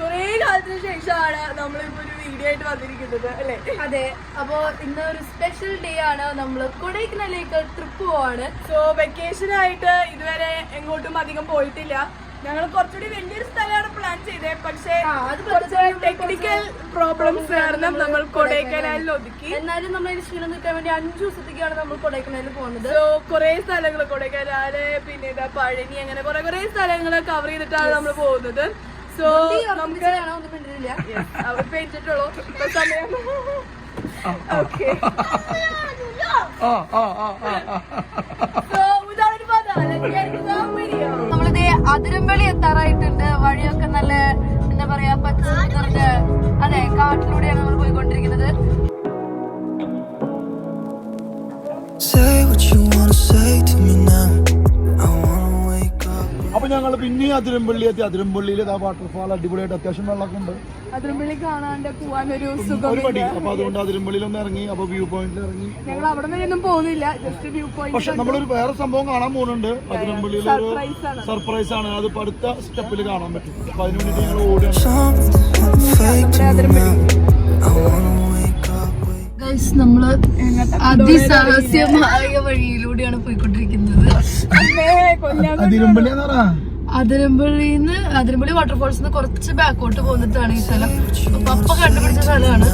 കുറേ കാലത്തിന് ശേഷമാണ് നമ്മളിപ്പോ ഒരു വീഡിയോ ആയിട്ട് വന്നിരിക്കുന്നത് അല്ലേ? അതെ. അപ്പോ ഇന്ന് ഒരു സ്പെഷ്യൽ ഡേ ആണ്. നമ്മൾ കൊടൈക്കനാലിലേക്ക് ട്രിപ്പ് പോവാണ്. സോ വെക്കേഷൻ ആയിട്ട് ഇതുവരെ എങ്ങോട്ടും അധികം പോയിട്ടില്ല. ഞങ്ങൾ കുറച്ചുകൂടി വലിയൊരു സ്ഥലമാണ് പ്ലാൻ ചെയ്തത് പക്ഷേ കുറച്ച് ടെക്നിക്കൽ പ്രോബ്ലംസ് കാരണം നമ്മൾ കൊടൈക്കനാലിൽ ഒതുക്കി. എന്നാലും നമ്മൾ ക്ഷീണം നിൽക്കാൻ വേണ്ടി അഞ്ചു ദിവസത്തേക്കാണ് നമ്മൾ കൊടൈക്കനാലിൽ പോകുന്നത്. സോ കുറെ സ്ഥലങ്ങൾ കൊടൈക്കനാല് പിന്നെ ഇതാ പഴനി അങ്ങനെ കുറെ കുറെ സ്ഥലങ്ങൾ കവർ ചെയ്തിട്ടാണ് നമ്മൾ പോകുന്നത്. സോ നമുക്ക് ഒന്നും മിണ്ടുന്നില്ല അവർ സമയം. ഓക്കെ നമ്മളിത് അതിരമ്പള്ളി എത്താറായിട്ടുണ്ട്. വഴിയൊക്കെ നല്ല എന്താ പറയാ പച്ച നിറഞ്ഞ അതെ കാട്ടിലൂടെയാണ് നമ്മൾ പോയിക്കൊണ്ടിരിക്കുന്നത്. Say what you wanna say to ഞങ്ങൾ പിന്നെ അതിരമ്പള്ളി എത്തി. അതിരമ്പള്ളിയിൽ ഇതാ വാട്ടർഫാൾ അടിപൊളിയായിട്ട് അത്യാവശ്യം വെള്ളമൊക്കെ ഉണ്ട്. അതിരമ്പള്ളി കാണാണ്ട് പോവാനൊരു ഒരു പടി അപ്പൊ അതുകൊണ്ട് അതിരമ്പള്ളിയിൽ ഒന്ന് ഇറങ്ങി അപ്പൊ വ്യൂ പോയിന്റിൽ ഇറങ്ങി. ഞങ്ങൾ അവിടെ പോകുന്നില്ല ജസ്റ്റ് വ്യൂ പോയിന്റ് പക്ഷെ നമ്മളൊരു വേറെ സംഭവം കാണാൻ പോകുന്നുണ്ട്. അതിരമ്പള്ളിയിൽ ഒരു സർപ്രൈസ് ആണ്. സർപ്രൈസ് ആണ്. അത് അടുത്ത സ്റ്റെപ്പിൽ കാണാൻ പറ്റും. അപ്പൊ അതിനു ഞങ്ങൾ ഓടുകയാണ് ഗൈസ് നമ്മൾ അതിസാഹസ്യമായ വഴിയിലൂടെയാണ് പോയിക്കൊണ്ടിരിക്കുന്നത്. അതിരമ്പള്ളി എന്ന് പറയാ അതിരമ്പള്ളിന്ന് അതിരമ്പള്ളി വാട്ടർഫോൾസ് നിന്ന് കുറച്ച് ബാക്കോട്ട് പോന്നിട്ടാണ് ഈ സ്ഥലം. അപ്പൊ അപ്പ കണ്ടുപിടിച്ച സ്ഥലമാണ്.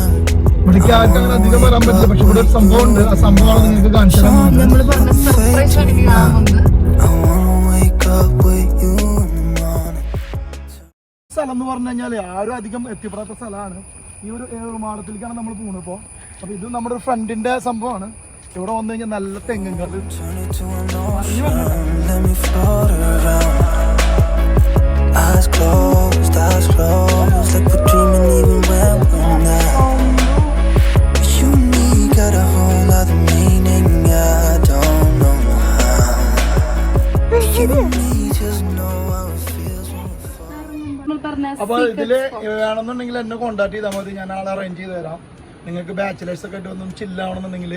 ഇവിടേക്ക് ആർക്കും അങ്ങനെ അധികം വരാൻ പറ്റില്ല. പക്ഷെ ഇവിടെ ഒരു സംഭവം ഉണ്ട് ആ സംഭവമാണ് നിങ്ങൾക്ക് കാണിച്ചു നമ്മൾ പറഞ്ഞ സർപ്രൈസ് ആണ്. സ്ഥലം എന്ന് പറഞ്ഞു കഴിഞ്ഞാൽ ആരും അധികം എത്തിപ്പെടാത്ത സ്ഥലമാണ്. ഈ ഒരു വിമാനത്തിലേക്കാണ് നമ്മൾ പോകുന്നത് ഇപ്പോൾ അപ്പോൾ ഇത് നമ്മുടെ ഒരു ഫ്രണ്ടിന്റെ സംഭവമാണ്. ഇവിടെ വന്നു കഴിഞ്ഞാൽ നല്ല തെങ്ങും അപ്പൊ ഇതിൽ വേണമെന്നുണ്ടെങ്കിൽ എന്നെ കോണ്ടാക്ട് ചെയ്താൽ മതി. ഞാൻ ആളെ അറേഞ്ച് ചെയ്ത് തരാം. നിങ്ങൾക്ക് ബാച്ചിലേഴ്സ് ഒക്കെ ആയിട്ട് വന്നും ചില്ലാവണമെന്നുണ്ടെങ്കിൽ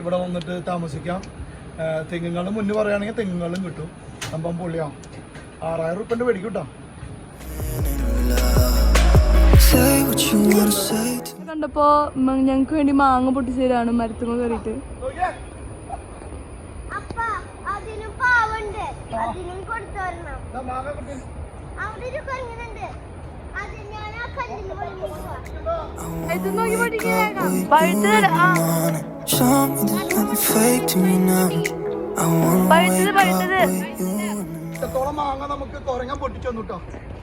ഇവിടെ വന്നിട്ട് താമസിക്കാം. ആ, തെങ്ങുകളും മുന്നേ പറയുകയാണെങ്കിൽ തെങ്ങുകളും കിട്ടും. സംഭവം പൊള്ളിയാ ആറായിരം റുപ്യന്റെ മേടിക്കും കേട്ടോ. കണ്ടപ്പോ ഞങ്ങക്ക് വേണ്ടി മാങ്ങ പൊട്ടിച്ചു തരാണ് മരത്തുമ്മ കയറിയിട്ട്. അപ്പ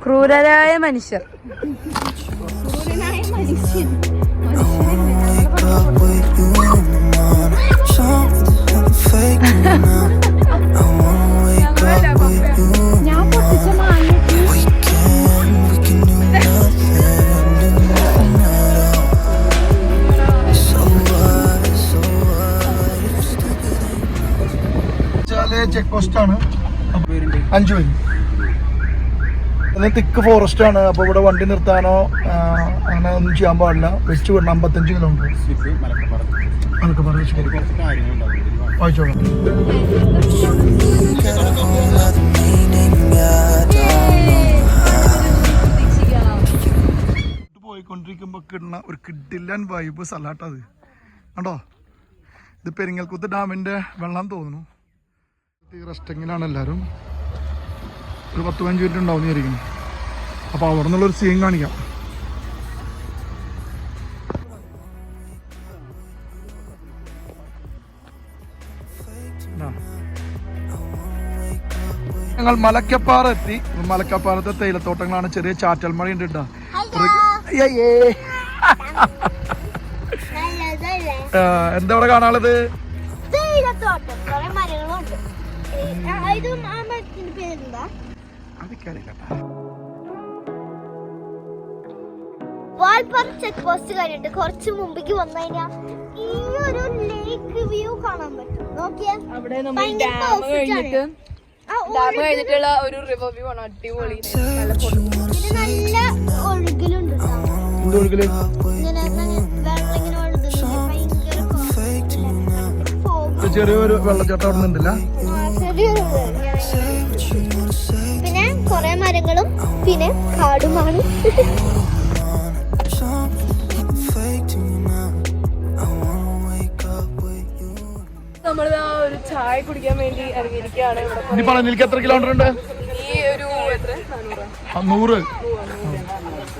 ക്രൂരരായ മനുഷ്യർ I wanna wake up with you in the morning. Show me there's nothing fake to me now. Check post ആണ്. അഞ്ചു പേര്. അത് തിക്ക് ഫോറസ്റ്റ് ആണ്. അപ്പോൾ ഇവിടെ വണ്ടി നിർത്താനോ അങ്ങനെ ഒന്നും ചെയ്യാൻ പാടില്ല. വെച്ച് വിടണം. അമ്പത്തഞ്ച് കിലോമീറ്റർ പോയിക്കൊണ്ടിരിക്കുമ്പോ വായിച്ചോളാം. പോയിക്കൊണ്ടിരിക്കുമ്പോൾ കിട്ടുന്ന ഒരു കിഡില്ലൻ വൈബ് സലാട്ടത് കണ്ടോ? ഇത് പെരിങ്ങൽക്കുത്ത് ഡാമിന്റെ വെള്ളം തോന്നുന്നു. റെസ്റ്റിങ്ങിലാണ് എല്ലാവരും ഒരു പത്ത് പതിനഞ്ച് മിനിറ്റ് ഉണ്ടാവും വിചാരിക്കുന്നു അപ്പോൾ അവിടെ നിന്നുള്ളൊരു സീൻ കാണിക്കാം ഞങ്ങൾ മലക്കപ്പാറ എത്തി. മലക്കപ്പാറത്തെ തേയിലത്തോട്ടങ്ങളാണ്. ചെറിയ ചാറ്റൽ മഴ ഉണ്ട് കേട്ടോ. എന്താ ഇവിടെ കാണാനുള്ളത്? ഇതും ആ മരത്തിന്റെ പേരെന്താ വാൽപ്പാറ ചെക്ക് പോസ്റ്റ് കഴിഞ്ഞിട്ട് കുറച്ച് മുമ്പേക്ക് വന്നു കഴിഞ്ഞാൽ ഈ ഒരു ലേക്ക് വ്യൂ കാണാൻ പറ്റും. നോക്കിയാ. അവിടെ നമ്മൾ ഡാം കഴിഞ്ഞിട്ട് ആ ഡാം കഴിഞ്ഞിട്ടുള്ള ഒരു റിവർ വ്യൂ ആണ്. അടിപൊളി. നല്ല ഒഴുകലുണ്ട് ചെറിയൊരു വെള്ളച്ചാട്ടം അവിടെ നിന്നില്ല പിന്നെ കുറെ മരങ്ങളും പിന്നെ കാടുമാണ്. നമ്മൾ ഒരു ചായ കുടിക്കാൻ വേണ്ടി ഇറങ്ങിയിരിക്കുകയാണ് ഇവിടെ. ഇനി പളനിലേക്ക് എത്ര കിലോമീറ്റർ ഉണ്ട്? ഈ ഒരു എത്ര? നൂറ്.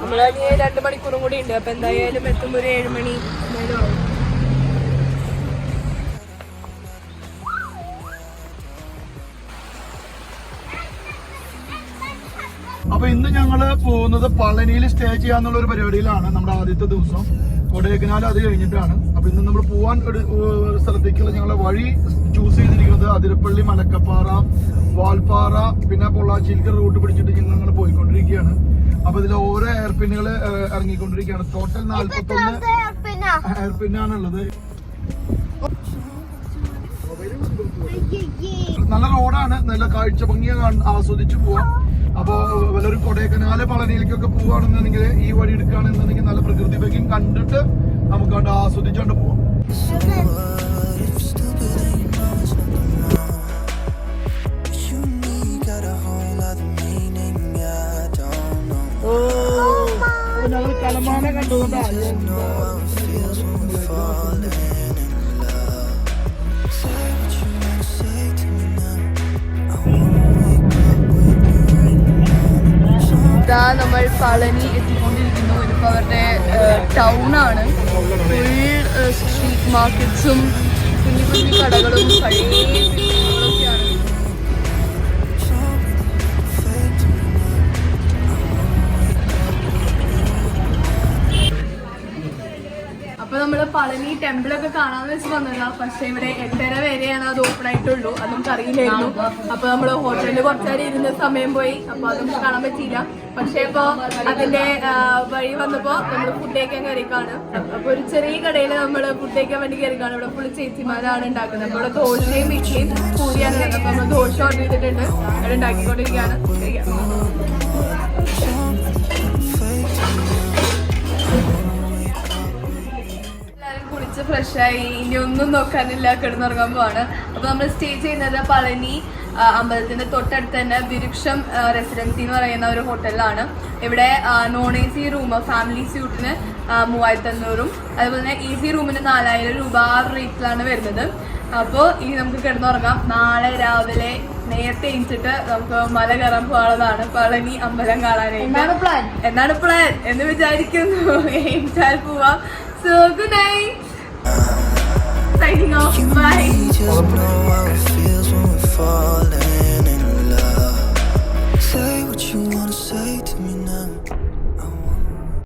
നമ്മൾ രണ്ട് മണിക്കൂറും കൂടി ഉണ്ട്. അപ്പൊ എന്തായാലും എത്തുമ്പോ ഒരു ഏഴ് മണി എന്തായാലും ആവും. പോകുന്നത് പളനിയിൽ സ്റ്റേ ചെയ്യാന്നുള്ള ഒരു പരിപാടിയിലാണ് നമ്മുടെ ആദ്യത്തെ ദിവസം. കൊടൈക്കനാൽ അത് കഴിഞ്ഞിട്ടാണ്. അപ്പൊ ഇന്ന് നമ്മൾ പോവാൻ ഒരു സ്ഥലത്തേക്കുള്ള ഞങ്ങളെ വഴി ചൂസ് ചെയ്തിരിക്കുന്നത് അതിരപ്പള്ളി മലക്കപ്പാറ വാൽപ്പാറ പിന്നെ പൊള്ളാച്ചിയിലേക്ക് റൂട്ട് പിടിച്ചിട്ട് ഞങ്ങൾ അങ്ങനെ പോയിക്കൊണ്ടിരിക്കുകയാണ്. അപ്പൊ ഇതിൽ ഓരോ എയർപിന്നുകൾ ഇറങ്ങിക്കൊണ്ടിരിക്കുകയാണ്. ടോട്ടൽ നാല്പത്തി ഒന്ന് പിന്നെ എയർപിന്നാണുള്ളത് നല്ല റോഡാണ് നല്ല കാഴ്ച ഭംഗിയെ ആസ്വദിച്ച് പോവാം. അപ്പോ വല്ലൊരു കൊടൈക്കനാല് പളനിയിലേക്കൊക്കെ പോവാണെന്നുണ്ടെങ്കിൽ ഈ വഴി എടുക്കുകയാണെന്നുണ്ടെങ്കിൽ നല്ല പ്രകൃതി ഭംഗി കണ്ടിട്ട് നമുക്ക് കണ്ട് ആസ്വദിച്ചോണ്ട് പോവാം. ഇതാ നമ്മൾ പളനി എത്തിക്കൊണ്ടിരിക്കുന്നു. ഇതിപ്പോൾ അവരുടെ ടൗൺ ആണ്. ഫുൾ സ്ട്രീറ്റ് മാർക്കറ്റ്സും കുഞ്ഞു കുഞ്ഞു കടകളും പഴയ നമ്മൾ പളനി ടെമ്പിൾ ഒക്കെ കാണാന്ന് വെച്ച് വന്നതാ. പക്ഷെ ഇവിടെ എട്ടര വരെയാണ് അത് ഓപ്പൺ ആയിട്ടുള്ളൂ. അത് നമുക്ക് അറിയില്ലായിരുന്നു. അപ്പൊ നമ്മൾ ഹോട്ടലിൽ കുറച്ചേരം ഇരുന്ന സമയം പോയി. അപ്പൊ അത് നമുക്ക് കാണാൻ പറ്റിയില്ല. പക്ഷെ ഇപ്പൊ അതിന്റെ വഴി വന്നപ്പോ നമ്മൾ ഫുഡ് കഴിക്കാൻ കയറിക്കാണ് അപ്പൊ ഒരു ചെറിയ കടയിൽ നമ്മൾ ഫുഡ് കഴിക്കാൻ വേണ്ടി കയറിക്കാണ് ഇവിടെ ഫുള്ള് ചേച്ചിമാരാണ് ഉണ്ടാക്കുന്നത്. അപ്പൊ ദോശയും ഇഡ്ഡലിയും പൂരിയാണ്. അപ്പൊ നമ്മൾ ദോശ ഓർഡർ ചെയ്തിട്ടുണ്ട്. അവിടെ ഉണ്ടാക്കിക്കൊണ്ടിരിക്കുകയാണ്. കഴിക്കാം. ഫ്രഷായി ഇനി ഒന്നും നോക്കാനില്ല കിടന്നുറങ്ങാൻ പോവാണ്. അപ്പൊ നമ്മൾ സ്റ്റേ ചെയ്യുന്നത് പളനി അമ്പലത്തിന്റെ തൊട്ടടുത്ത് തന്നെ വിരുക്ഷം റെസിഡൻസി എന്ന് പറയുന്ന ഒരു ഹോട്ടലിലാണ് ഇവിടെ non A C room family സ്യൂട്ടിന് മൂവായിരത്തി അഞ്ഞൂറും അതുപോലെ തന്നെ എ സി റൂമിന് നാലായിരം രൂപ ആ റേറ്റിലാണ് വരുന്നത്. അപ്പോൾ ഇനി നമുക്ക് കിടന്നുറങ്ങാം. നാളെ രാവിലെ നേരത്തെ എണീച്ചിട്ട് നമുക്ക് മല കയറാൻ പോകാനുള്ളതാണ് പളനി അമ്പലം കാണാനായിട്ട്. പ്ലാൻ എന്നാണ് പ്ലാൻ എന്ന് വിചാരിക്കുന്നു. എണീച്ചാൽ പോവാം. So good night signing off. Bye.